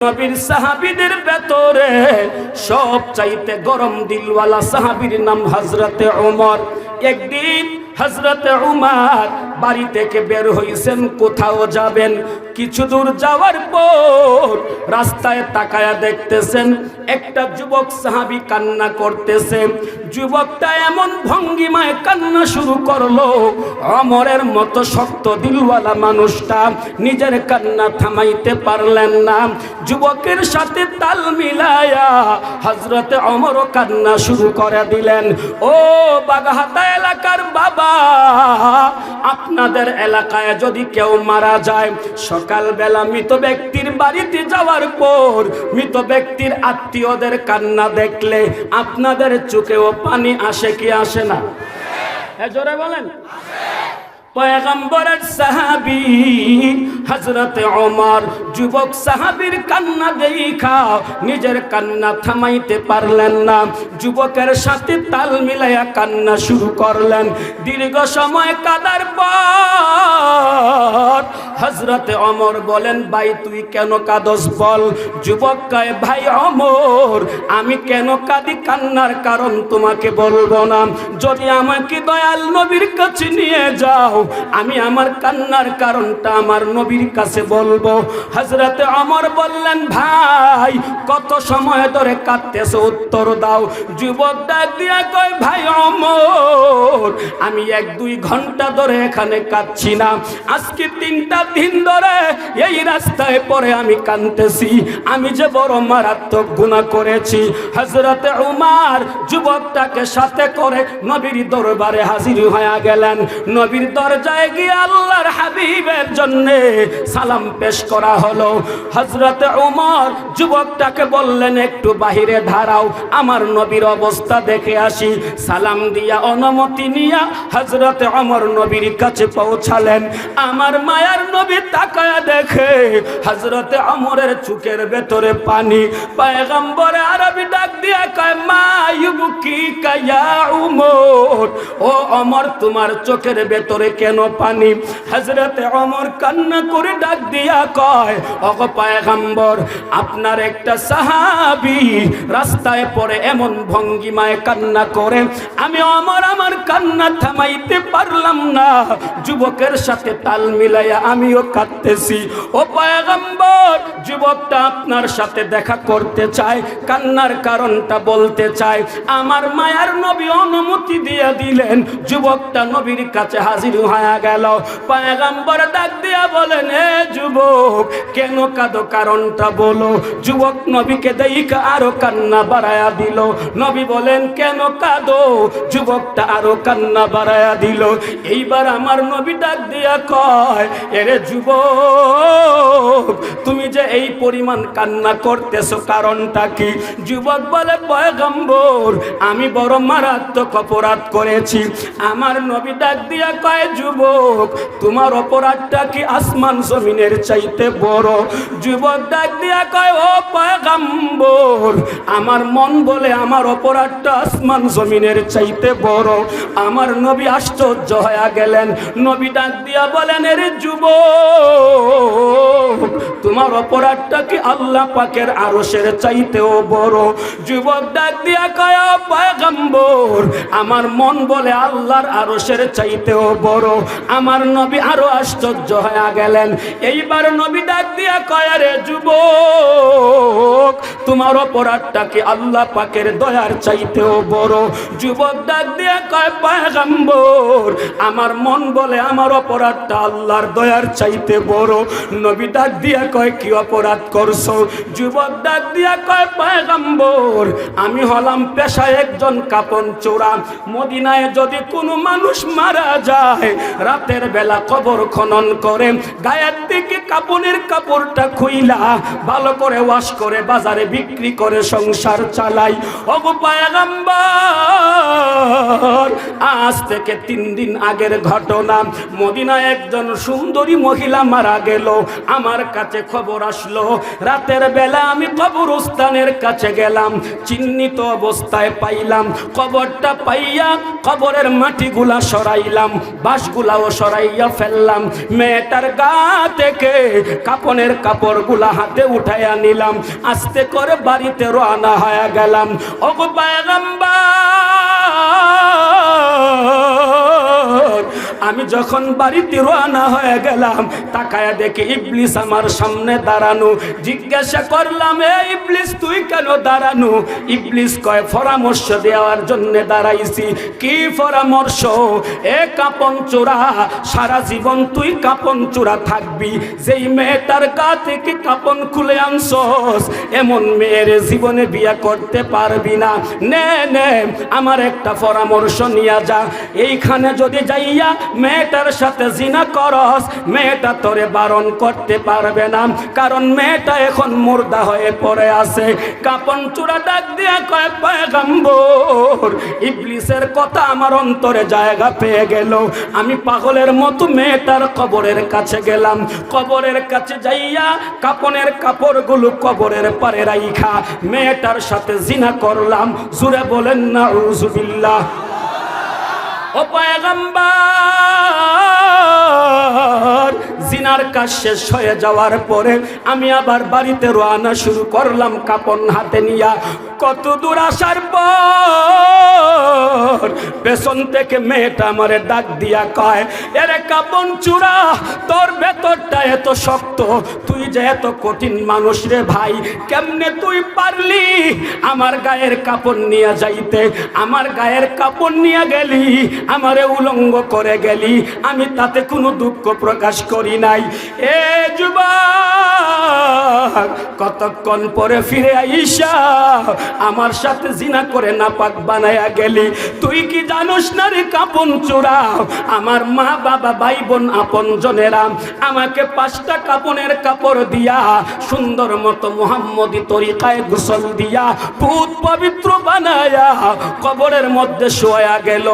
নবীর সাহাবিদের ভেতরে সব চাইতে গরম দিলওয়ালা সাহাবির নাম হজরতে ওমর একদিন হজরতে উমার বাড়ি থেকে বের হইছেন, কোথাও যাবেন? কিছু দূর যাওয়ার পর রাস্তায় তাকায়া দেখতেছেন, একটা যুবক সাহাবি কান্না করতেছে। যুবকটা এমন ভঙ্গিমায় কান্না শুরু করল, অমরের মতো শক্ত দিলওয়ালা মানুষটা নিজের কান্না থামাইতে পারলেন না। যুবকের সাথে তাল মিলায়া হজরতে অমরও কান্না শুরু করে দিলেন, ও বাগাহাতা এলাকার বাবা আপনাদের এলাকায় যদি কেউ মারা যায়, সকালবেলা মৃত ব্যক্তির বাড়িতে যাওয়ার পর মৃত ব্যক্তির আত্মীয়দের কান্না দেখলে আপনাদের চোখেও পানি আসে কি আসে না? হ্যাঁ জোরে বলেন। হজরত যুবক সাহাবীর কান্না নিজের কান্না থামাইতে পারলেন না। যুবকের সাথে তাল মিলাইয়া কান্না শুরু করলেন। দীর্ঘ সময় কাদার পর হজরতে অমর বলেন, ভাই, তুই কেন কাদস বল? যুবক কয়, ভাই অমর আমি কেন কাঁদি? কান্নার কারণ তোমাকে বলব না। যদি আমাকে দয়াল নবীর কাছে নিয়ে যাও, আমি আমার কান্নার কারণটা আমার নবীর কাছে বলব। হজরতে অমর বললেন, ভাই, কত সময় ধরে কাঁদতেছে? উত্তর দাও। যুবক ডাক দিয়া কয়, ভাই অমর আমি এক দুই ঘণ্টা ধরে এখানে কাঁদছি না। আজকে তিনটা দিন ধরে এই রাস্তায় পরে আমি কাঁদতেছি। আমি যে বড় মারাত্মক গুণা করেছি। হজরতে উমার যুবকটাকে সাথে করে নবীর দরবারে হাজির হয়ে গেলেন। নবীর দরজায় গিয়ে আল্লাহর হাবিবের জন্য সালাম পেশ করা হলো। হজরতে উমর যুবকটাকে বললেন, একটু বাহিরে ধারাও আমার নবীর অবস্থা দেখে আসি। সালাম দিয়া অনুমতি নিয়া হজরতে অমর নবীর কাছে পৌঁছালেন। আমার মায়ার নবী তাকায়া দেখে হজরতে অমরের চুকের ভেতরে পানি। পায়গম্বরে আরবি ডাক দিয়া কয়, মা ইউবকি কায়া উমর? ও অমর, তোমার চোখের ভেতরে কেন পানি? হজরতে অমর কান্না করে ডাক দিয়া কয় অগ পায়গম্বর, আপনার একটা সাহাবি রাস্তায় পড়ে এমন ভঙ্গিমায় কান্না করে। আমি অমর, আমার কান্না থামাইতে পারলাম না যুবকের সাথে তাল মিলাইয়া আমিও কাঁদতেছি। ও পায়গম্বর যুবকটা আপনার সাথে দেখা করতে চায়, কান্নার কারণটা বলতে চায়। আমার মায়ার নবী অনুমতি দিয়ে দিলেন, যুবকটা নবীর কাছে হাজির হয়ে গেল। পায়গম্বর ডাক দিয়া বলেন, এ যুবক, কেন কাঁদো? কারণটা বলো। যুবক নবীকে দেখা আরও কান্না বাড়ায়া দিল। নবী বলেন, কেন কাঁদো? যুবকটা আরও কান্না বাড়ায়া দিল। এইবার আমার নবী ডাক দিয়া কয়, এরে যুবক, তুমি যে এই পরিমাণ কান্না করতেছো কারণটা কি? যুবক বলে, পয়গম্বর, আমি বড় মারাত্মক অপরাধ করেছি। আমার নবী ডাক দিয়া কয়, যুবক, তোমার অপরাধটা কি আসমান জমিনের চাইতে বড়? যুবক ডাক দিয়া কয়, ও পয়গম্বর, আমার মন বলে আমার অপরাধটা আসমান জমিনের চাইতে বড়। আমার নবী আশ্চর্য হয়ে গেলেন। নবী ডাক দিয়া বলেন, এর যুবক, তোমার কি আল্লাহ পাকের আরশের চাইতেও বড়? যুবক ডাক দিয়া কয়, "ও পয়গম্বর, আমার মন বলে আল্লাহর আরশের চাইতেও বড়। আমার নবী আরও আশ্চর্য হয়ে গেলেন। এইবার নবী ডাক দিয়া কয়, রে যুবক, তোমার অপরাধটা কি আল্লাহ পাকের দয়ার চাইতেও বড়। যুবক ডাক দিয়া কয়, পয়গম্বর, আমার মন বলে আমার অপরাধটা আল্লাহর দয়ার চাইতে বড়। নবী ডাক দিয়া কয়, কি অপরাধ করছ? যুবক ডাক দিয়া কয়, পয়গম্বর, আমি হলাম পেশায় একজন কাপন চোরা। মদিনায় যদি কোনো মানুষ মারা যায়, রাতের বেলা কবর খনন করে। গায়ের থেকে কাপনের কাপড়টা খুইলা, ভালো করে ওয়াশ করে বাজারে বিক্রি করে সংসার চালাই। ওগো পায়গাম্বার, আজ থেকে তিন দিন আগের ঘটনা। মদিনায় একজন সুন্দরী মহিলা মারা গেল। আমার কাছে খবর আসলো, রাতের বেলা আমি কবরস্থানের কাছে গেলাম। চিহ্নিত অবস্থায় পাইলাম, কবরটা পাইয়া কবরের মাটিগুলা সরাইলাম, বাঁশগুলাও সরাইয়া ফেললাম। মেয়েটার গা থেকে কাপনের কাপড়গুলা হাতে উঠাইয়া নিলাম। আস্তে করে বাড়িতে রওনা হয়ে গেলাম। অগো পায়গাম্বার! আমি যখন বাড়িতে রওনা হয়ে গেলাম, তাকায়া দেখে ইবলিস আমার সামনে দাঁড়ানো। জিজ্ঞাসা করলাম, এ ইবলিস, তুই কেন দাঁড়ানো? ইবলিস কয়, পরামর্শ দেওয়ার জন্য দাঁড়াইছি। কি পরামর্শ? এ কাপন চোরা সারা জীবন তুই কাপন চোরা থাকবি। যেই মেয়েটার গা থেকে কাপন খুলে আনছস, এমন মেয়ের জীবনে বিয়ে করতে পারবি না। নে নে, আমার একটা পরামর্শ নিয়ে যা। এইখানে যদি যাইয়া মেয়েটার সাথে জিনা করস, মেয়েটা তোরে বারণ করতে পারবে না। কারণ মেয়েটা এখন মুর্দা হয়ে পড়ে আছে। কাপন চূড়া ডাক দিয়া কয়, পয়গম্বর, ইবলিসের কথা আমার অন্তরে জায়গা পেয়ে গেল। আমি পাগলের মতো মেয়েটার কবরের কাছে গেলাম। কবরের কাছে যাইয়া কাপনের কাপড়গুলো কবরের পারে রাইখা, মেয়েটার সাথে জিনা করলাম। জুড়ে বলেন না উজুবিল্লাহ ও পয়গম্বর জিনার কাজ শেষ হয়ে যাওয়ার পরে আমি আবার বাড়িতে রোয়ানা শুরু করলাম কাপন হাতে নিয়া। কত দূর আসার পর পেছন থেকে মেয়েটা আমারে ডাক দিয়া কয়, এরে কাপন চূড়া, তোর ভেতরটা এত শক্ত, তুই যে এত কঠিন মানুষ রে ভাই, কেমনে তুই পারলি আমার গায়ের কাপড় নিয়ে যাইতে? আমার গায়ের কাপড় নিয়ে গেলি, আমারে উলঙ্গ করে গেলি, আমি তাতে কোনো দুঃখ প্রকাশ করি নাই এ যুবক, কতক্ষণ পরে ফিরে আইসা? আমার সাথে জিনা করে না পাক বানায়া গেলি। তুই কি জানোস না রে কাপন চোরা? আমার মা, বাবা ভাই বোন আপন জনেরা আমাকে পাঁচটা কাপনের কাপড় দিয়া সুন্দর মতো মোহাম্মদী তরিকায় গোসল দিয়া ভূত পবিত্র বানায়া কবরের মধ্যে শোয়া গেল।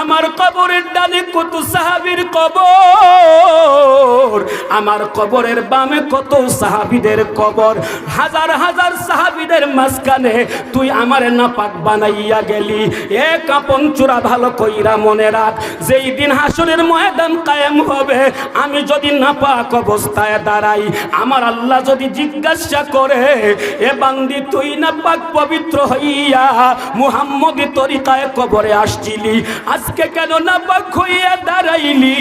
আমার কবরের ডানে কত সাহাবীর কবর? আমার কবরের বামে কত সাহাবিদের কবর? হাজার হাজার সাহাবিদের মাঝখানে তুই আমার নাপাক বানাইয়া গেলি। এ কাপন চূড়া ভালো কইরা মনে রাখ, যেই দিন হাসরের ময়দান কায়েম হবে, আমি যদি নাপাক অবস্থায় দাঁড়াই, আমার আল্লাহ যদি জিজ্ঞাসা করে, এ বান্দি, তুই নাপাক পবিত্র হইয়া মুহাম্মদি তরিকায় কবরে আসছিলি, আজকে কেন নাপাক হইয়া দাঁড়াইলি?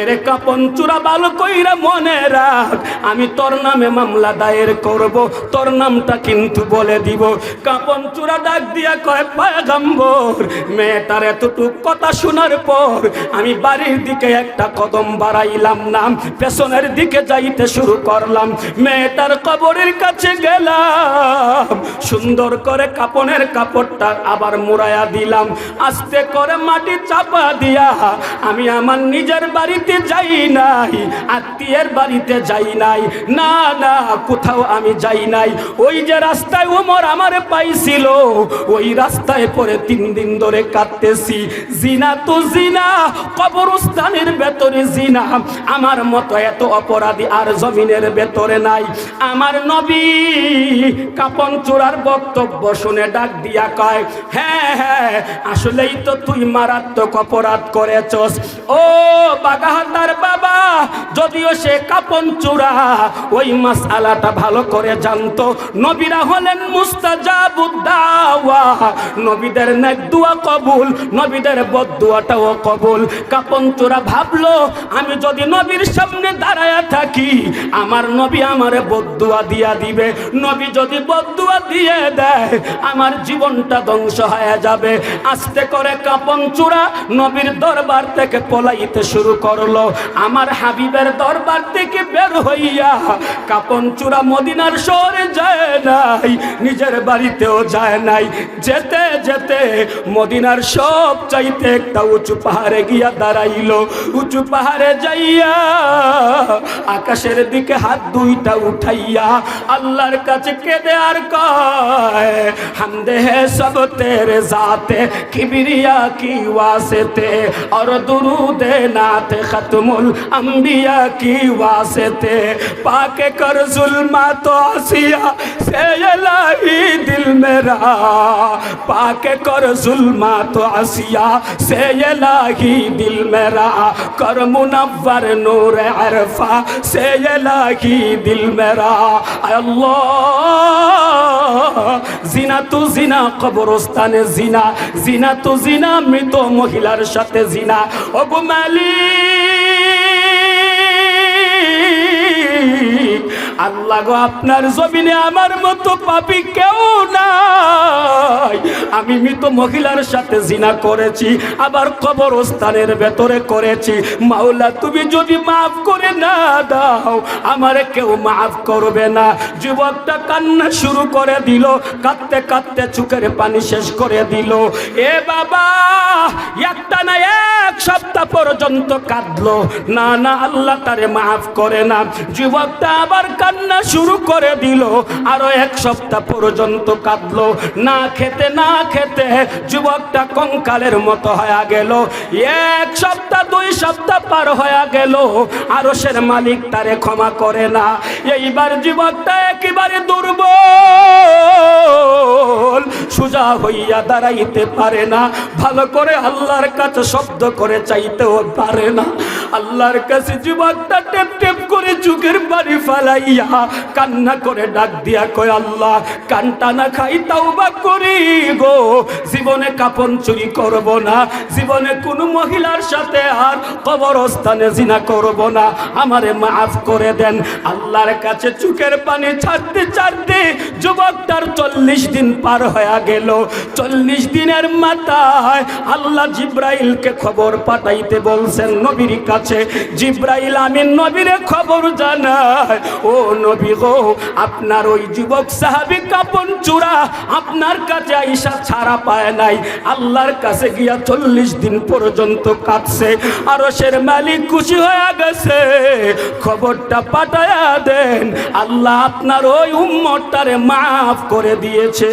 এর কাপন চূড়া ভালো কইরা মনে রাখ, আমি তোর নামে মামলা দায়ের করব, তোর নামটা কিন্তু বলে দিব। কাপন চূড়া ডাক দিয়া কয়, পায়গাম্বর, মেয়েটার এতটুক কথা শোনার পর আমি বাড়ির দিকে একটা কদম বাড়াইলাম না পেছনের দিকে যাইতে শুরু করলাম। মেয়েটার কবরের কাছে গেলাম, সুন্দর করে কাপনের কাপড়টা আবার মুড়াইয়া দিলাম। আস্তে করে মাটি চাপা দিয়া আমি আমার নিজের বাড়িতে যাই নাই আত্মীয়ের বাড়িতে যাই নাই। না না, কোথাও আমি যাই নাই। ওই যে রাস্তায় ওমর আমারে পাইছিল, ওই রাস্তায় পরে তিন দিন ধরে কাঁদতেছি। জিনা তো জিনা, কবরস্থানের ভেতরে জিনা। আমার মতো এত অপরাধী আর জমিনের ভেতরে নাই। আমার নবী কাপন চূড়ার বক্তব্য শুনে ডাক দিয়া কয় হ্যাঁ হ্যাঁ আসলেই তো তুই মারাত্মক অপরাধ করেছস। ও বাগাহাতার বাবা, যদিও সে কাপন চূড়া, ওই মাসালাটা ভালো করে জানতো। নবীরা হলেন মুস্তাজাবুদ্দাওয়া। নবীদের নেক দোয়া কবুল, নবীদের বদুয়াটাও কবুল। কাপন চূড়া ভাবলো, আমি যদি নবীর সামনে দাঁড়ায়া থাকি, আমার নবী আমারে বদুয়া দিয়া দিবে। নবী যদি বদুয়া দিয়ে দেয়, আমার জীবনটা ধ্বংস হয়ে যাবে। আস্তে করে কাপন চূড়া নবীর দরবার থেকে পলাইতে শুরু করল। আমার হাবিবের দরবার থেকে বের হইয়া কাপন চূড়া মদিনার শহরে যায় নাই, নিজের বাড়িতেও যায় নাই। যেতে যেতে মদিনার সব চাইতে একটা উঁচু পাহাড়ে গিয়া দাঁড়াইল। উঁচু পাহাড়ে যাইয়া আকাশের দিকে হাত দুইটা উঠাইয়া আল্লাহর কাছে কেঁদে আর কয়, হামদে হে সব তেরে জাতে, কিবিরিয়া কি ওয়াসেতে আর দুরুদে নাতে খতমুল আম্বিয়া কি ওয়াসেতে, পাকে কর জুলমা তো আসিয়া, সে এলাহি দিল মেরা, পাকে কর জুলমা তো আসিয়া, সে এলাহি দিল মেরা, কর মুনব্বর নূর আরফা से इलाही दिल मेरा আয় আল্লাহ জিনা তো জিনা কবরস্থানে জিনা জিনা তো জিনা মৃত মহিলার সাথে জিনা ওগো আল্লাহ গো, আপনার জমিনে আমার মতো পাপি কেউ নাই। আমি মৃত মহিলার সাথে জিনা করেছি, আবার কবরস্থানের ভেতরে করেছি। মাওলা, তুমি যদি মাফ করে না দাও, আমার কেউ মাফ করবে না। যুবকটা কান্না শুরু করে দিল, কাঁদতে কাঁদতে চোখের পানি শেষ করে দিল। এ বাবা, একটা না এক সপ্তাহ পর্যন্ত কাঁদলো। না না, আল্লাহ তারে মাফ করে না। যুবকটা আবার কান্না শুরু করে দিল। আরও এক সপ্তাহ পর্যন্ত কাঁদলো। না খেতে না খেতে যুবকটা কঙ্কালের মতো হয়ে গেল। এক সপ্তাহ, দুই সপ্তাহ পার হয়ে গেল। আরও সের মালিক তারে ক্ষমা করে না। এইবার যুবকটা একেবারে দুর্বল। সোজা হইয়া দাঁড়াইতে পারে না। ভালো করে আল্লাহর কাছে শব্দ করে চাইতেও পারে না। আল্লাহর কাছে যুবকটা টেপ টেপ করে চুকের বাড়ি ফালাইয়া কান্না করে ডাক দিয়া কয়, আল্লাহ, কানটা না খাই, তাওবা করি গো। জীবনে কাপন চুরি করব না। জীবনে কোনো মহিলার সাথে আর কবরস্থানে জিনা করব না। আমারে মাফ করে দেন। আল্লাহর কাছে চুকের পানি ছাড়তে ছাড়তে যুবকটার চল্লিশ দিন পার হয়ে গেল। চল্লিশ দিনের মাথায় আল্লাহ জিব্রাইলকে খবর পাঠাইতে বলছেন, নবীর কাছে জিব্রাইল আমি নবীরে খবর জানাই। ও নবী গো, আপনার ওই যুবক সাহাবি কাপন চূড়া আপনার কাছে আইসা ছাড়া পায় নাই। আল্লাহর কাছে গিয়া চল্লিশ দিন পর্যন্ত কাঁদছে। আর সের মালিক খুশি হয়ে গেছে। খবরটা পাঠায়া দেন। আল্লাহ আপনার ওই উম্মতটারে মাফ করে দিয়েছে।